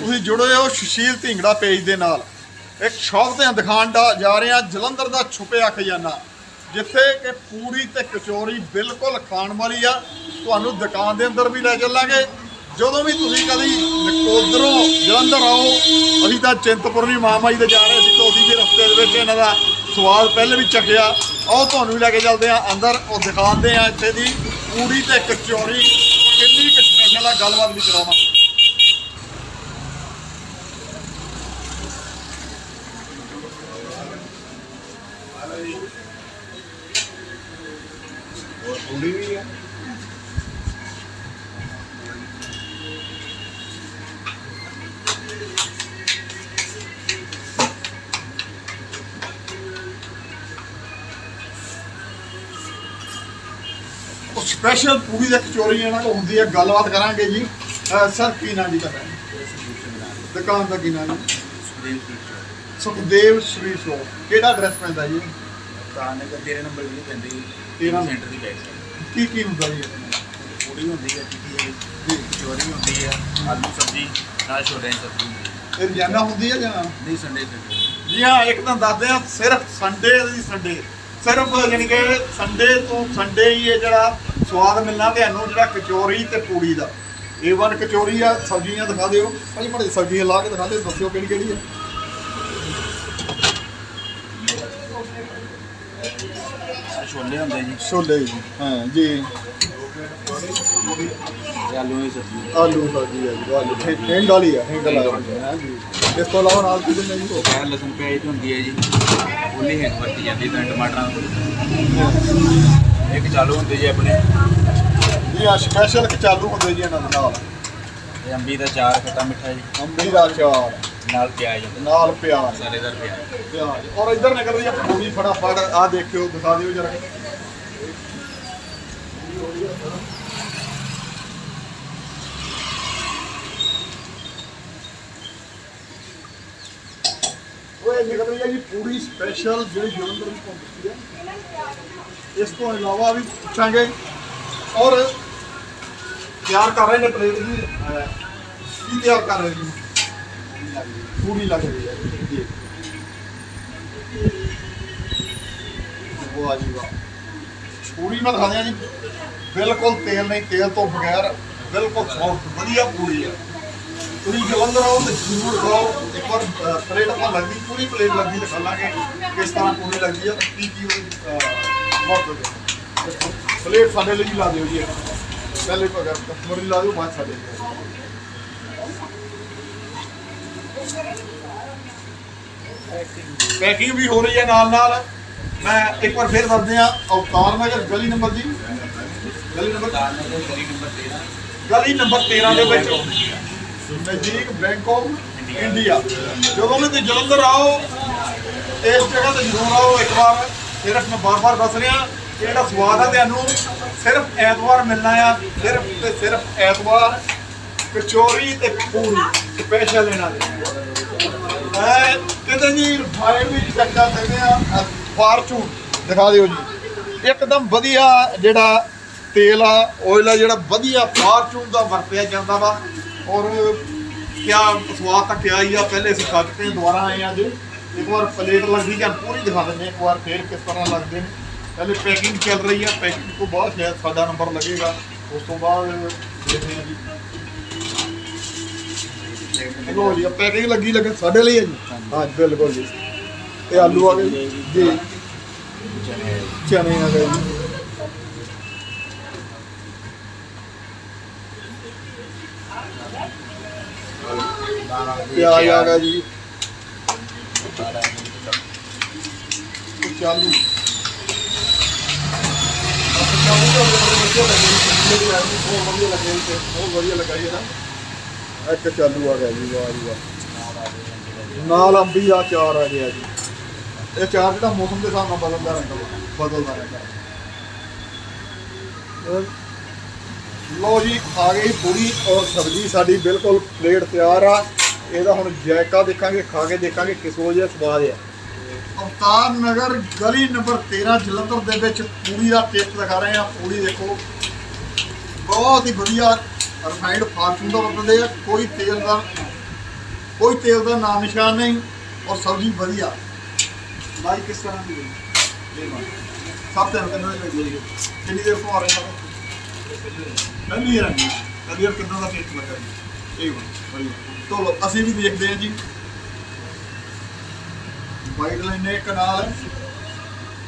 ਤੁਸੀਂ ਜੁੜੇ ਹੋ ਸੁਸ਼ੀਲ ਢਿੰਗੜਾ ਪੇਜ ਦੇ ਨਾਲ। ਇੱਕ ਸ਼ੌਪ ਤੇ ਦਿਖਾਉਣ ਦਾ ਜਾ ਰਹੇ ਹਾਂ ਜਲੰਧਰ ਦਾ ਛੁਪਿਆ ਖਜ਼ਾਨਾ, ਜਿੱਥੇ ਕਿ ਪੂਰੀ ਤੇ ਕਚੋਰੀ ਬਿਲਕੁਲ ਖਾਣ ਵਾਲੀ ਆ। ਤੁਹਾਨੂੰ ਦੁਕਾਨ ਦੇ ਅੰਦਰ ਵੀ ਲੈ ਚੱਲਾਂਗੇ। ਜਦੋਂ ਵੀ ਤੁਸੀਂ ਕਦੀ ਨਕੋਦਰੋਂ ਜਲੰਧਰ ਆਓ, ਅਸੀਂ ਤਾਂ ਚਿੰਤਪੁਰਨੀ ਮਾਮਾ ਜੀ ਦੇ ਜਾ ਰਹੇ ਸੀ ਤੋਂ ਅਸੀਂ ਵੀ ਰਸਤੇ ਦੇ ਵਿੱਚ ਇਹਨਾਂ ਦਾ ਸਵਾਦ ਪਹਿਲੇ ਵੀ ਚੱਕਿਆ। ਆਓ ਤੁਹਾਨੂੰ ਵੀ ਲੈ ਕੇ ਚੱਲਦੇ ਆ ਅੰਦਰ, ਉਹ ਦਿਖਾਉਂਦੇ ਆ ਇੱਥੇ ਦੀ ਪੂਰੀ ਤੇ ਕਚੋਰੀ, ਕਿੰਨੀ ਕੁ ਆ, ਗੱਲਬਾਤ ਵੀ ਕਰਾਵਾਂ ਪੂਰੀ ਵੀ ਉਹ ਸਪੈਸ਼ਲ ਪੂਰੀ ਦੇ ਕਚੋਰੀ ਇਹਨਾਂ ਕੋਲ ਹੁੰਦੀ ਹੈ ਗੱਲਬਾਤ ਕਰਾਂਗੇ ਜੀ। ਅਹ ਸਰ ਕੀ ਨਾਮ ਜੀ ਤੁਹਾਡਾ? ਦੁਕਾਨ ਦਾ ਕੀ ਨਾਮ ਜੀ? ਸੁਖਦੇਵ ਸ੍ਰੀ ਸ਼ੋ ਕਿਹੜਾ ਐਡਰੈਸ ਪੈਂਦਾ ਜੀ? ਤਾਨੇ ਦਾ 13 ਨੰਬਰ ਵੀ ਪੈਂਦੀ ਤੇਰਾਂ ਸੈਂਟਰ ਦੀ ਬੈਕ ਸਾਈਡ ਕੀ ਕੀ ਹੁੰਦਾ ਜੀ? ਪੂਰੀ ਹੁੰਦੀ ਹੈ ਟਿੱਕੀ ਹੈ ਚੋਰੀ ਹੁੰਦੀ ਹੈ ਆਲੂ ਸਬਜ਼ੀ ਨਾਲ ਛੋਲੇ ਦੀ ਸਬਜ਼ੀ ਇਹ ਰੋਜ਼ਾਨਾ ਹੁੰਦੀ ਹੈ ਜਾਂ? ਨਹੀਂ ਸੰਡੇ ਸੰਡੇ ਜੀ ਹਾਂ ਇੱਕ ਤਾਂ ਦੱਸਦੇ ਆ ਸਿਰਫ ਸੰਡੇ ਦੀ ਸੰਡੇ ਸਿਰਫ ਯਾਨੀ ਕਿ ਸੰਡੇ ਤੋਂ ਸੰਡੇ ਹੀ ਇਹ ਜਿਹੜਾ ਸਵਾਦ ਮਿਲਣਾ ਤੁਹਾਨੂੰ ਜਿਹੜਾ ਕਚੋਰੀ ਤੇ ਪੂੜੀ ਦਾ। ਇਹ ਵਨ ਕਚੋਰੀ ਆ ਸਬਜ਼ੀਆਂ ਦਿਖਾ ਦਿਓ। ਭਾਈ ਬੜੇ ਸਬਜ਼ੀਆਂ ਲਾ ਕੇ ਦਿਖਾ ਦਿਓ ਦੱਸਿਓ ਕਿਹੜੀ ਕਿਹੜੀ ਆ। ਛੋਲੇ ਹੁੰਦੇ ਜੀ। ਛੋਲੇ ਜੀ ਹਾਂ ਜੀ। ਆਲੂ ਦੀ ਸਬਜ਼ੀ। ਆਲੂ ਸਬਜ਼ੀ ਆ ਜੀ ਆਲੂ ਹਿੰਡ ਵਾਲੀ ਆ ਹਿੰਡ ਵਾਲੀ ਹਾਂ ਜੀ। ਇਸ ਤੋਂ ਇਲਾਵਾ ਨਾਲ ਕੀ ਦਿੰਦੇ ਜੀ? ਇਹ ਲਸਣ ਪਿਆਜ਼ ਹੁੰਦੀ ਹੈ ਜੀ। ਉਹਨੇ ਹਿੰਗ ਵਰਤੀ ਜਾਂਦੀ ਤਾਂ। ਟਮਾਟਰਾਂ। ਇੱਕ ਚਾਲੂ ਹੁੰਦੀ ਜੀ ਆਪਣੇ। ਜੀ ਆ ਸਪੈਸ਼ਲ ਕਚਾਲੂ ਹੁੰਦੇ ਜੀ ਇਹਨਾਂ ਦੇ ਨਾਲ। ਅੰਬੀ ਦਾ ਚਾਰ ਖੱਟਾ ਮਿੱਠਾ ਜੀ। ਅੰਬੀ ਦਾ ਅਚਾਰ ਨਾਲ ਪਿਆਜ਼ ਨਾਲ ਪਿਆਜ਼। ਮਸਾਲੇਦਾਰ ਪਿਆਜ਼। ਪਿਆਜ਼। ਔਰ ਇੱਧਰ ਨਿਕਲ ਰਹੀ ਆ ਪੂਰੀ ਫਟਾਫਟ ਆ ਦੇਖਿਓ ਦਿਖਾ ਦਿਓ ਜਰਾ। ਉਹ ਨਿਕਲ ਰਹੀ ਹੈ ਜੀ ਪੂਰੀ ਸਪੈਸ਼ਲ ਜਿਹੜੀ ਜਲੰਧਰ ਵਿੱਚ ਪਹੁੰਚੀ ਹੈ। ਇਸ ਤੋਂ ਇਲਾਵਾ ਵੀ ਪੁੱਛਾਂਗੇ। ਔਰ ਤਿਆਰ ਕਰ ਰਹੇ ਨੇ ਪਲੇਟ ਜੀ। ਅਹ, ਕੀ ਤਿਆਰ ਕਰ ਰਹੇ ਜੀ ਪੂਰੀ ਲੱਗ ਰਹੀ ਹੈ। ਜੀ ਵਾਹ ਜੀ ਵਾਹ। ਪੂਰੀ ਮੈਂ ਦਿਖਾ ਦਿਆਂ ਬਿਲਕੁਲ ਤੇਲ ਨਹੀਂ, ਤੇਲ ਤੋਂ ਬਗੈਰ ਬਿਲਕੁਲ ਸੌਫਟ ਵਧੀਆ ਪੂਰੀ ਹੈ। ਤੁਸੀਂ ਜਲੰਧਰ ਆਓ ਤੇ ਜ਼ਰੂਰ ਖਾਓ। ਇੱਕ ਵਾਰ ਪਲੇਟ ਆਪਾਂ ਲੱਗਦੀ ਪੂਰੀ ਪਲੇਟ ਲੱਗਦੀ ਦਿਖਾ ਲਾਂਗੇ। ਕਿਸ ਤਰ੍ਹਾਂ ਪੂਰੀ ਲੱਗਦੀ ਹੈ ਤੇ ਕੀ ਕੀ ਉਹਦੀ ਬਹੁਤ ਪਲੇਟ ਸਾਡੇ ਲਈ ਲਾ ਦਿਓ ਜੀ। ਪਹਿਲੇ ਅਗਰ ਕਸਟਮਰ ਲਈ ਲਾ ਦਿਓ, ਬਾਅਦ ਸਾਡੇ ਲਈ। ਪੈਕਿੰਗ ਵੀ ਹੋ ਰਹੀ ਹੈ ਨਾਲ ਨਾਲ। ਮੈਂ ਇੱਕ ਵਾਰ ਫੇਰ ਦੱਸਦੇ ਆ ਅਵਤਾਰ ਨਗਰ ਗਲੀ ਨੰਬਰ ਦੀ ਗਲੀ ਨੰਬਰ ਗਲੀ ਨੰਬਰ 13 ਗਲੀ ਨੰਬਰ 13 ਦੇ ਵਿੱਚ ਨਜ਼ਦੀਕ ਬੈਂਕ ਆਫ ਇੰਡੀਆ। ਜਦੋਂ ਵੀ ਤੁਸੀਂ ਜਲੰਧਰ ਆਓ ਇਸ ਜਗ੍ਹਾ ਤੇ ਜ਼ਰੂਰ ਆਓ ਇੱਕ ਵਾਰ। ਸਿਰਫ ਮੈਂ ਬਾਰ-ਬਾਰ ਦੱਸ ਰਿਹਾ ਜਿਹੜਾ ਸਵਾਦ ਆ ਤੁਹਾਨੂੰ ਸਿਰਫ ਐਤਵਾਰ ਮਿਲਣਾ ਆ। ਸਿਰਫ ਤੇ ਸਿਰਫ ਐਤਵਾਰ। ਕਚੋਰੀ ਤੇ ਪੂਰੀ ਸਪੈਸ਼ਲ ਇਹਨਾਂ ਦੇ। ਮੈਂ ਕਹਿੰਦੇ ਜੀ ਰਿਫਾਈਨ ਵੀ ਚੱਕਾ ਸਕਦੇ ਆ ਫਾਰਚੂਨ ਦਿਖਾ ਦਿਓ ਜੀ। ਇੱਕਦਮ ਵਧੀਆ ਜਿਹੜਾ ਤੇਲ ਆ ਆਇਲ ਆ, ਜਿਹੜਾ ਵਧੀਆ ਫਾਰਚੂਨ ਦਾ ਵਰਤਿਆ ਜਾਂਦਾ ਵਾ। ਔਰ ਕਿਆ ਸਵਾਦ ਤਾਂ ਕਿਆ ਹੀ ਆ, ਪਹਿਲੇ ਅਸੀਂ ਖਾ ਚੁੱਕੇ ਦੁਬਾਰਾ ਆਏ ਆ ਅੱਜ ਇੱਕ ਵਾਰ ਪਲੇਟ ਲੱਗੀ ਜਾਂ ਪੂਰੀ ਦਿਖਾ ਦਿੰਦੇ ਹਾਂ, ਇੱਕ ਵਾਰ ਫੇਰ ਕਿਸ ਤਰ੍ਹਾਂ ਲੱਗਦੇ ਨੇ। ਪਹਿਲੇ ਪੈਕਿੰਗ ਚੱਲ ਰਹੀ ਆ ਪੈਕਿੰਗ ਤੋਂ ਬਾਅਦ ਸ਼ਾਇਦ ਸਾਡਾ ਨੰਬਰ ਲੱਗੇਗਾ। ਉਸ ਤੋਂ ਬਾਅਦ ਦੇਖਦੇ ਹਾਂ ਜੀ। ਲੋ ਜੀ ਪੈਕਿੰਗ ਲੱਗੀ ਲੱਗੇ ਸਾਡੇ ਲਈ ਹੈ ਜੀ। ਹਾਂ, ਬਿਲਕੁਲ ਜੀ। ਇਹ ਆਲੂ ਆ ਗਏ ਜੀ। ਜੀ। ਚਨੇ ਚਨੇ ਆ ਗਏ ਜੀ। ਪਿਆਜ਼ ਆ ਗਿਆ ਜੀ। ਤੇ ਚਾਲੂ। ਚਾਲੂ ਤਾਂ ਬਹੁਤ ਵਧੀਆ ਲੱਗੇ ਜੀ। ਪਿਛਲੇ ਵੀ ਆਦਮੀ ਬਹੁਤ ਵਧੀਆ ਲੱਗੇ ਜੀ। ਤੇ ਬਹੁਤ ਵਧੀਆ ਲੱਗਾ ਜੀ ਇਹਦਾ। ਇੱਕ ਚਾਲੂ ਆ ਗਿਆ ਜੀ, ਵਾਹ ਜੀ ਵਾਹ। ਨਾਲ ਅੰਬੀ ਦਾ ਚਾਰ ਆ ਗਿਆ ਜੀ। ਇਹ ਚਾਰ ਜਿਹੜਾ ਮੌਸਮ ਦੇ ਹਿਸਾਬ ਨਾਲ ਬਦਲਦਾ ਰਹਿੰਦਾ ਬਦਲਦਾ ਰਹਿੰਦਾ। ਅਹ ਲਓ ਜੀ ਖਾ ਗਈ ਪੂਰੀ ਔਰ ਸਬਜ਼ੀ ਸਾਡੀ ਬਿਲਕੁਲ ਪਲੇਟ ਤਿਆਰ ਆ। ਇਹਦਾ ਹੁਣ ਜਾਇਕਾ ਦੇਖਾਂਗੇ, ਖਾ ਕੇ ਦੇਖਾਂਗੇ ਕਿਸੋ ਜਿਹਾ ਸਵਾਦ ਆ। ਅਵਤਾਰ ਨਗਰ ਗਲੀ ਨੰਬਰ 13 ਜਲੰਧਰ ਦੇ ਵਿੱਚ ਪੂਰੀ ਦਾ ਟੇਸਟ ਦਿਖਾ ਰਹੇ ਆ। ਪੂਰੀ ਦੇਖੋ। ਬਹੁਤ ਹੀ ਵਧੀਆ ਰਿਫਾਈਨਡ ਫਾਰਚੂਨ ਦਾ ਵਰਤਦੇ ਆ, ਕੋਈ ਤੇਲ ਦਾ ਕੋਈ ਤੇਲ ਦਾ ਨਾਮ ਨਿਸ਼ਾਨ ਨਹੀਂ, ਔਰ ਸਬਜ਼ੀ ਵਧੀਆ। ਬਾਈ ਕਿਸ ਤਰ੍ਹਾਂ ਦੀ ਹੋਈ? ਇਹ ਸਭ ਤੋਂ ਕਿੰਨਾ ਦੀ ਲੱਗੀ ਕਿੰਨੀ ਦੇਰ ਤੋਂ ਆ ਰਹੇ ਹੋ? ਪਹਿਲੀ ਵਾਰ ਆਈ ਪਹਿਲੀ ਕਿੰਨਾ ਦਾ ਟੇਸਟ ਲੱਗਾ ਇਹ ਵਾ ਵਧੀਆ। ਚਲੋ, ਅਸੀਂ ਵੀ ਦੇਖਦੇ ਹਾਂ ਜੀ। ਵਾਈਟ ਲਾਈਨ ਇੱਕ ਨਾਲ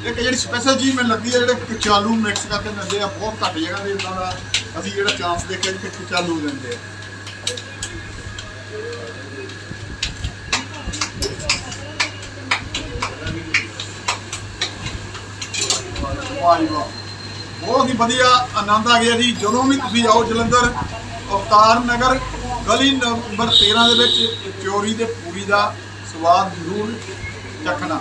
ਇੱਕ ਜਿਹੜੀ ਸਪੈਸ਼ਲ ਚੀਜ਼ ਮੈਨੂੰ ਲੱਗੀ ਹੈ, ਜਿਹੜੇ ਕਚਾਲੂ ਮਿਕਸ ਕਰਕੇ ਦਿੰਦੇ ਆ, ਬਹੁਤ ਘੱਟ ਜਗ੍ਹਾ ਦੇ ਇਦਾਂ ਦਾ ਅਸੀਂ ਜਿਹੜਾ ਚਾਂਸ ਦੇਖਿਆ ਜੀ ਕਿ ਕਚਾਲੂ ਦਿੰਦੇ ਆ। ਵਾਹ ਵਾਹ। ਬਹੁਤ ਹੀ ਵਧੀਆ ਆਨੰਦ ਆ ਗਿਆ ਜੀ। ਜਦੋਂ ਵੀ ਤੁਸੀਂ ਆਓ ਜਲੰਧਰ, ਅਵਤਾਰ ਨਗਰ, ਗਲੀ ਨੰਬਰ 13 ਦੇ ਵਿੱਚ ਚੋਰੀ ਤੇ ਪੂਰੀ ਦਾ ਸਵਾਦ ਜ਼ਰੂਰ ਚੱਖਣਾ।